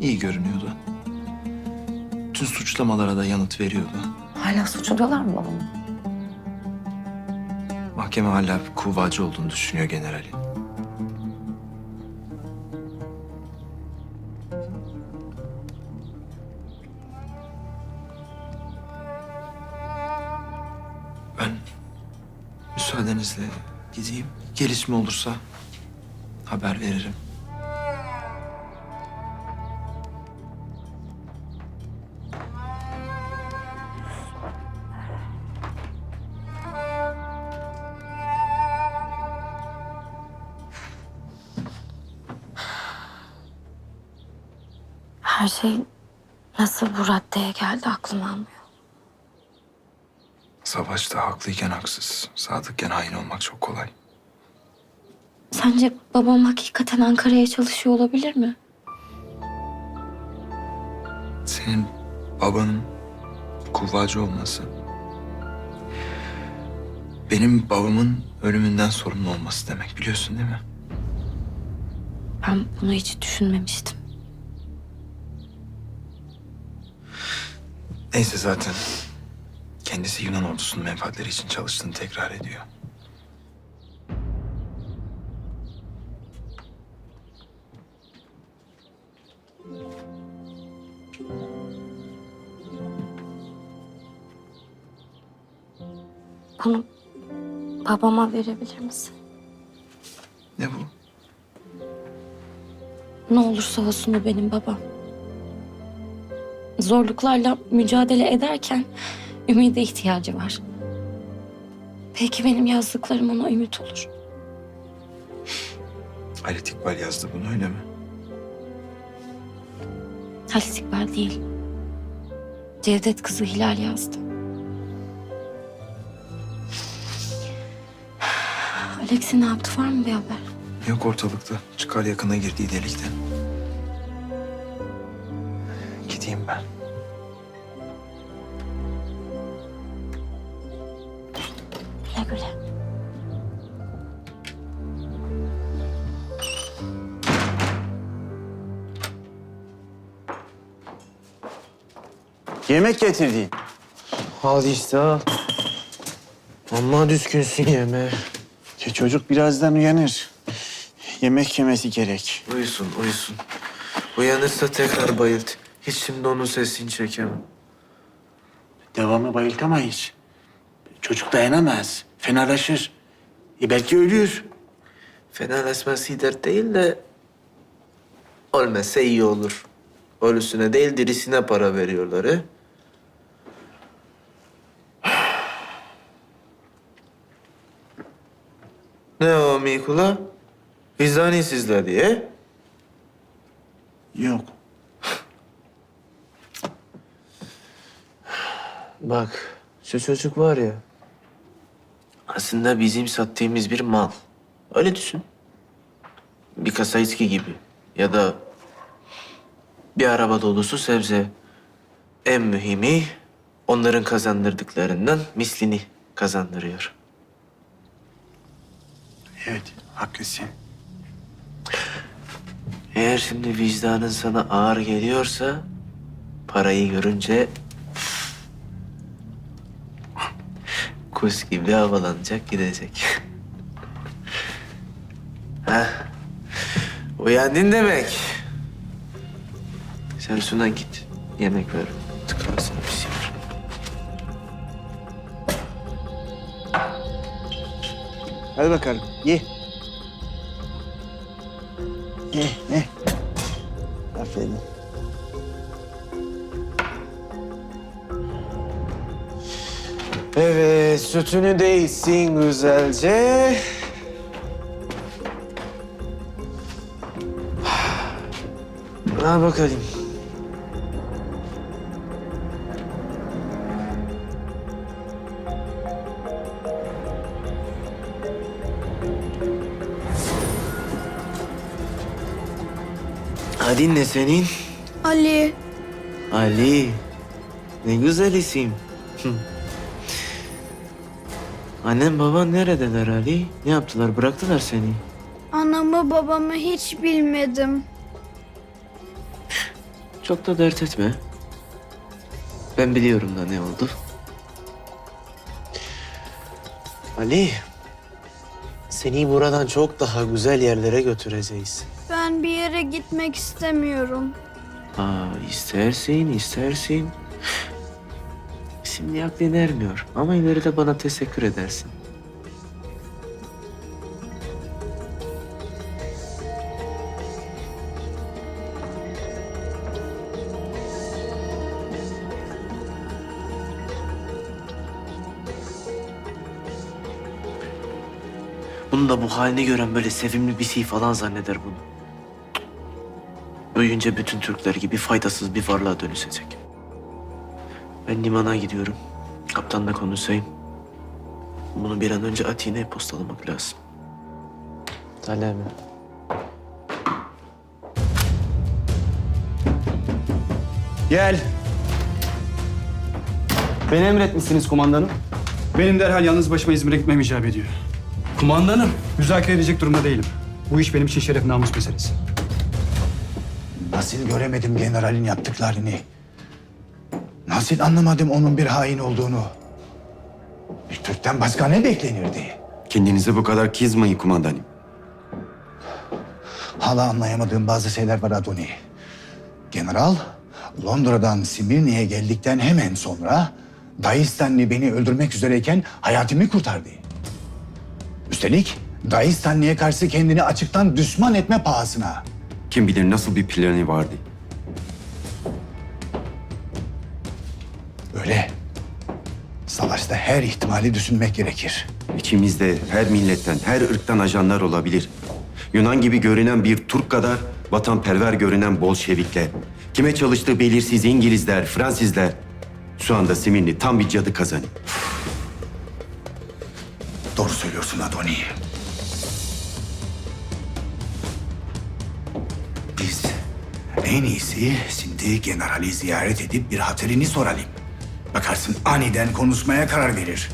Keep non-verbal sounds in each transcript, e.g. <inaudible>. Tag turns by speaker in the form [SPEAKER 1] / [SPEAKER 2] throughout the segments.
[SPEAKER 1] İyi görünüyordu. Tüm suçlamalara da yanıt veriyordu.
[SPEAKER 2] Hala suçluyorlar mı babamı?
[SPEAKER 1] Mahkeme hala kuvvacı olduğunu düşünüyor generalin. Ben müsaadenizle gideyim. Gelişme olursa haber veririm.
[SPEAKER 2] Her şey nasıl bu raddeye geldi aklım almıyor.
[SPEAKER 1] Savaşta haklıyken haksız, sadıkken hain olmak çok kolay.
[SPEAKER 2] Sence babam hakikaten Ankara'ya çalışıyor olabilir mi?
[SPEAKER 1] Senin babanın kuvvacı olması... ...benim babamın ölümünden sorumlu olması demek biliyorsun değil mi?
[SPEAKER 2] Ben bunu hiç düşünmemiştim.
[SPEAKER 1] Neyse zaten kendisi Yunan ordusunun menfaatleri için çalıştığını tekrar ediyor.
[SPEAKER 2] Bunu babama verebilir misin?
[SPEAKER 1] Ne bu?
[SPEAKER 2] Ne olursa olsun o benim babam. Zorluklarla mücadele ederken ümide ihtiyacı var. Belki benim yazdıklarım ona ümit olur.
[SPEAKER 1] Ali Tikbal yazdı bunu öyle mi?
[SPEAKER 2] Halis İkbal değil. Cevdet kızı Hilal yazdı. Alex'i ne yaptı var mı bir haber?
[SPEAKER 1] Yok ortalıkta. Çıkar yakına girdiği delikte. Gideyim ben.
[SPEAKER 2] Güle güle.
[SPEAKER 3] Yemek getirdi.
[SPEAKER 4] Al işte al. Amma düzgünsün yeme.
[SPEAKER 3] Ki çocuk birazdan uyanır. Yemek yemesi gerek.
[SPEAKER 4] Uyusun uyusun. Uyanırsa tekrar bayılt. Hiç şimdi onun sesini çekemem.
[SPEAKER 3] Devamlı bayıltamayız. Çocuk dayanamaz. Fenalaşır. E belki ölür.
[SPEAKER 4] Fenalaşması dert değil de... Ölmese iyi olur. Ölüsüne değil dirisine para veriyorlar he. <sighs> Ne o Mikula? Vicdani sizler diye.
[SPEAKER 3] Yok.
[SPEAKER 4] Bak, şu çocuk var ya. Aslında bizim sattığımız bir mal. Öyle düşün. Bir kasa içki gibi. Ya da bir araba dolusu sebze. En mühimi onların kazandırdıklarından mislini kazandırıyor.
[SPEAKER 3] Evet, haklısın.
[SPEAKER 4] Eğer şimdi vicdanın sana ağır geliyorsa parayı görünce kuş gibi havalanacak gidecek. Heh. Uyandın demek. Sen Suna git. Yemek ver. Tıkarsın bir şey.
[SPEAKER 3] Hadi bakalım, ye. Ye, ye. Aferin.
[SPEAKER 4] Evet, sütünü de içsin güzelce. <sighs> Al bakalım. Adın ne senin?
[SPEAKER 5] Ali,
[SPEAKER 4] Ali. Ne güzel isim. Annem baban neredeler Ali? Ne yaptılar? Bıraktılar seni.
[SPEAKER 5] anamı babamı hiç bilmedim.
[SPEAKER 4] Çok da dert etme. Ben biliyorum da ne oldu. Ali, seni buradan çok daha güzel yerlere götüreceğiz.
[SPEAKER 5] Ben bir yere gitmek istemiyorum.
[SPEAKER 4] Aa, istersin, istersin. Şimdi aklın ermiyor ama ileride bana teşekkür edersin. Bunu da bu halini gören böyle sevimli bir şey falan zanneder bunu. Büyüyünce bütün Türkler gibi faydasız bir varlığa dönüşecek. Ben limana gidiyorum. Kaptanla konuşayım. Bunu bir an önce Atina'ya postalamak lazım. Talep.
[SPEAKER 6] Gel. Beni emretmişsiniz kumandanım.
[SPEAKER 7] Benim derhal yalnız başıma İzmir'e gitmem icap ediyor.
[SPEAKER 6] Kumandanım.
[SPEAKER 7] Müzakere edecek durumda değilim. Bu iş benim için şeref namus meselesi.
[SPEAKER 8] Nasıl göremedim generalin yaptıklarını? Nasıl anlamadım onun bir hain olduğunu? Bir Türk'ten başka ne beklenirdi?
[SPEAKER 9] Kendinize bu kadar kızmayın kumandanım.
[SPEAKER 8] Hala anlayamadığım bazı şeyler var Adoni. General, Londra'dan Simirni'ye geldikten hemen sonra... ...Daistanli beni öldürmek üzereyken hayatımı kurtardı. Üstelik Daistanli'ye karşı kendini açıktan düşman etme pahasına.
[SPEAKER 9] Kim bilir nasıl bir planı vardı.
[SPEAKER 8] Savaşta her ihtimali düşünmek gerekir.
[SPEAKER 9] İçimizde her milletten, her ırktan ajanlar olabilir. Yunan gibi görünen bir Türk kadar vatanperver görünen Bolşevikler. Kime çalıştığı belirsiz İngilizler, Fransızlar. Şu anda Simirni tam bir cadı kazanı.
[SPEAKER 8] Doğru söylüyorsun Adoni. Biz en iyisi şimdi generali ziyaret edip bir hatırını soralım. Bakarsın aniden konuşmaya karar verir.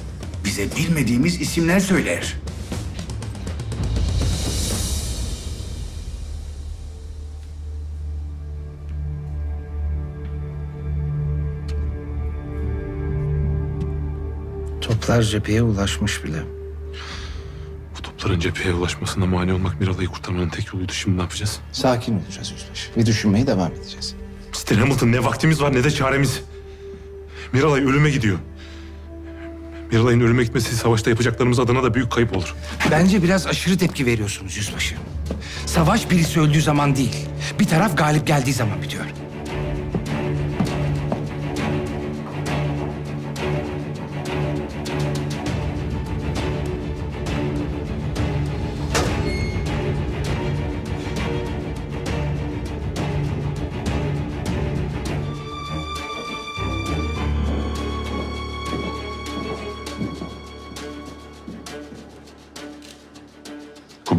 [SPEAKER 8] Bize bilmediğimiz isimler söyler.
[SPEAKER 10] Toplar cepheye ulaşmış bile.
[SPEAKER 11] Bu topların cepheye ulaşmasına mani olmak Miralay'ı kurtarmanın tek yoluydu. Şimdi ne yapacağız?
[SPEAKER 10] Sakin olacağız yüzbaşı ve düşünmeye devam edeceğiz.
[SPEAKER 11] Mr. Hamilton ne vaktimiz var ne de çaremiz. Miralay ölüme gidiyor. Miralay'ın ölüme gitmesi savaşta yapacaklarımız adına da büyük kayıp olur.
[SPEAKER 10] Bence biraz aşırı tepki veriyorsunuz yüzbaşı. Savaş birisi öldüğü zaman değil, bir taraf galip geldiği zaman bitiyor.